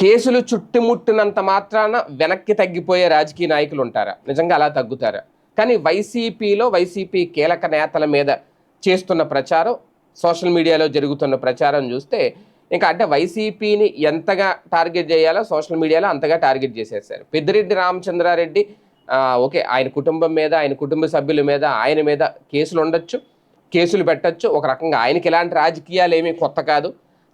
కేసులు చుట్టుముట్టినంత మాత్రాన వెనక్కి తగ్గిపోయే రాజకీయ నాయకులు ఉంటారా నిజంగా అలా తగ్గుతారా? కానీ వైసీపీలో వైసీపీ కీలక నేతల మీద చేస్తున్న ప్రచారం సోషల్ మీడియాలో జరుగుతున్న ప్రచారం చూస్తే ఇంకా అంటే వైసీపీని ఎంతగా టార్గెట్ చేయాలో సోషల్ మీడియాలో అంతగా టార్గెట్ చేసేసారు పెద్దిరెడ్డి రామచంద్రారెడ్డి ఓకే ఆయన కుటుంబం మీద ఆయన కుటుంబ సభ్యుల మీద ఆయన మీద కేసులు ఉండొచ్చు కేసులు పెట్టొచ్చు. ఒక రకంగా ఆయనకి ఇలాంటి రాజకీయాలు ఏమీ కొత్త కాదు.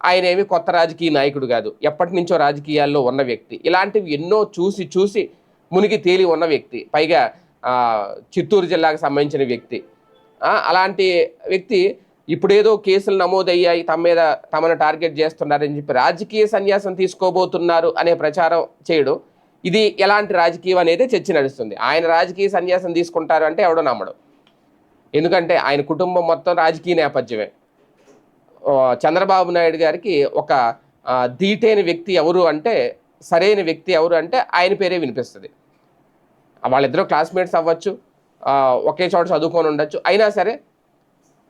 ఆయన ఏమి కొత్త రాజకీయ నాయకుడు కాదు. ఎప్పటి నుంచో రాజకీయాల్లో ఉన్న వ్యక్తి. ఇలాంటివి ఎన్నో చూసి చూసి మునిగి తేలి ఉన్న వ్యక్తి. పైగా చిత్తూరు జిల్లాకు సంబంధించిన వ్యక్తి. అలాంటి వ్యక్తి ఇప్పుడేదో కేసులు నమోదయ్యాయి. తమ మీద తమను టార్గెట్ చేస్తున్నారని చెప్పి రాజకీయ సన్యాసం తీసుకోబోతున్నారు అనే ప్రచారం చేయడం. ఇది ఎలాంటి రాజకీయం అనేది చర్చ నడుస్తుంది. ఆయన రాజకీయ సన్యాసం తీసుకుంటారు అంటే ఎవడో నమ్మడు. ఎందుకంటే ఆయన కుటుంబం మొత్తం రాజకీయ నేపథ్యమే. చంద్రబాబు నాయుడు గారికి ఒక దీటైన ధీటైన వ్యక్తి ఎవరు అంటే సరైన వ్యక్తి ఎవరు అంటే ఆయన పేరే వినిపిస్తుంది. వాళ్ళిద్దరూ క్లాస్మేట్స్ అవ్వచ్చు ఒకే చోట చదువుకొని ఉండొచ్చు అయినా సరే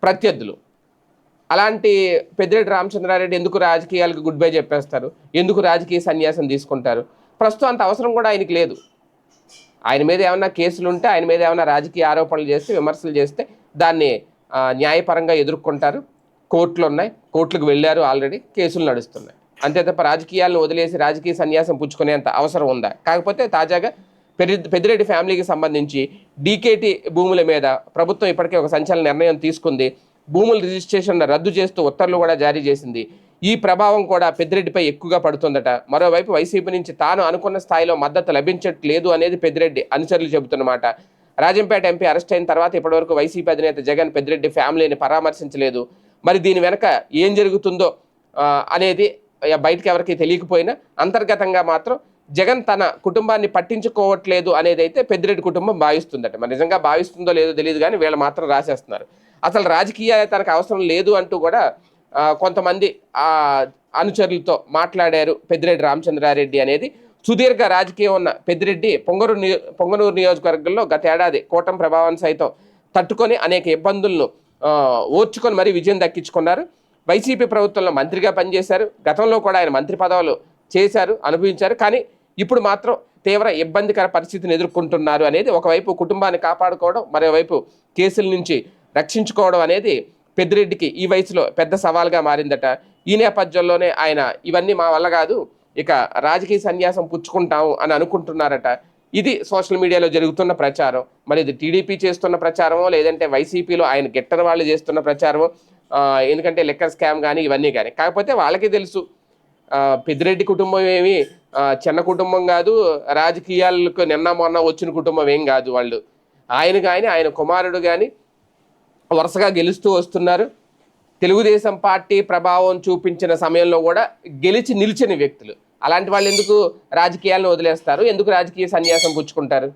ప్రత్యర్థులు. అలాంటి పెద్దిరెడ్డి రామచంద్రారెడ్డి ఎందుకు రాజకీయాలకు గుడ్ బై చెప్పేస్తారు? ఎందుకు రాజకీయ సన్యాసం తీసుకుంటారు? ప్రస్తుతం అంత అవసరం కూడా ఆయనకి లేదు. ఆయన మీద ఏమైనా కేసులు ఉంటే ఆయన మీద ఏమైనా రాజకీయ ఆరోపణలు చేస్తే విమర్శలు చేస్తే దాన్ని న్యాయపరంగా ఎదుర్కొంటారు. కోర్టులు ఉన్నాయి కోర్టులకు వెళ్ళారు ఆల్రెడీ కేసులు నడుస్తున్నాయి. అంతే తప్ప రాజకీయాలను వదిలేసి రాజకీయ సన్యాసం పుచ్చుకునేంత అవసరం ఉందా? కాకపోతే తాజాగా పెరి పెద్దిరెడ్డి ఫ్యామిలీకి సంబంధించి డీకేటీ భూముల మీద ప్రభుత్వం ఇప్పటికే ఒక సంచలన నిర్ణయం తీసుకుంది. భూముల రిజిస్ట్రేషన్ రద్దు చేస్తూ ఉత్తర్వులు కూడా జారీ చేసింది. ఈ ప్రభావం కూడా పెద్దిరెడ్డిపై ఎక్కువగా పడుతుందట. మరోవైపు వైసీపీ నుంచి తాను అనుకున్న స్థాయిలో మద్దతు లభించట్లేదు అనేది పెద్దిరెడ్డి అనుచరులు చెబుతున్నమాట. రాజంపేట ఎంపీ అరెస్ట్ అయిన తర్వాత ఇప్పటివరకు వైసీపీ అధినేత జగన్ పెద్దిరెడ్డి ఫ్యామిలీని పరామర్శించలేదు. మరి దీని వెనక ఏం జరుగుతుందో అనేది బయటకు ఎవరికి తెలియకపోయినా అంతర్గతంగా మాత్రం జగన్ తన కుటుంబాన్ని పట్టించుకోవట్లేదు అనేది అయితే పెద్దిరెడ్డి కుటుంబం భావిస్తుందట. మరి నిజంగా భావిస్తుందో లేదో తెలియదు కానీ వీళ్ళు మాత్రం రాసేస్తున్నారు. అసలు రాజకీయాలు తనకు అవసరం లేదు అంటూ కూడా కొంతమంది అనుచరులతో మాట్లాడారు పెద్దిరెడ్డి రామచంద్రారెడ్డి అనేది. సుదీర్ఘ రాజకీయం ఉన్న పెద్దిరెడ్డి పొంగనూరు నియో పొంగనూరు నియోజకవర్గంలో గత ఏడాది కూటమి ప్రభావం సైతం తట్టుకొని అనేక ఇబ్బందులను ఓర్చుకొని మరీ విజయం దక్కించుకున్నారు. వైసీపీ ప్రభుత్వంలో మంత్రిగా పనిచేశారు. గతంలో కూడా ఆయన మంత్రి పదవులు చేశారు అనుభవించారు. కానీ ఇప్పుడు మాత్రం తీవ్ర ఇబ్బందికర పరిస్థితిని ఎదుర్కొంటున్నారు అనేది ఒకవైపు కుటుంబాన్ని కాపాడుకోవడం మరోవైపు కేసుల నుంచి రక్షించుకోవడం అనేది పెద్దిరెడ్డికి ఈ వయసులో పెద్ద సవాల్గా మారిందట. ఈ నేపథ్యంలోనే ఆయన ఇవన్నీ మా వల్ల కాదు ఇక రాజకీయ సన్యాసం పుచ్చుకుంటాము అని అనుకుంటున్నారట. ఇది సోషల్ మీడియాలో జరుగుతున్న ప్రచారం. మరి ఇది టీడీపీ చేస్తున్న ప్రచారమో లేదంటే వైసీపీలో ఆయన గిట్టని వాళ్ళు చేస్తున్న ప్రచారమో ఎందుకంటే లెక్కర్ స్కామ్ కానీ ఇవన్నీ కానీ కాకపోతే వాళ్ళకి తెలుసు. పెద్దిరెడ్డి కుటుంబం ఏమి చిన్న కుటుంబం కాదు రాజకీయాలకు నిన్న మొన్న వచ్చిన కుటుంబం ఏం కాదు వాళ్ళు. ఆయన కానీ ఆయన కుమారుడు కానీ వరుసగా గెలుస్తూ వస్తున్నారు. తెలుగుదేశం పార్టీ ప్రభావం చూపించిన సమయంలో కూడా గెలిచి నిలిచిన వ్యక్తులు. అలాంటి వాళ్ళు ఎందుకు రాజకీయాలను వదిలేస్తారు? ఎందుకు రాజకీయ సన్యాసం పుచ్చుకుంటారు?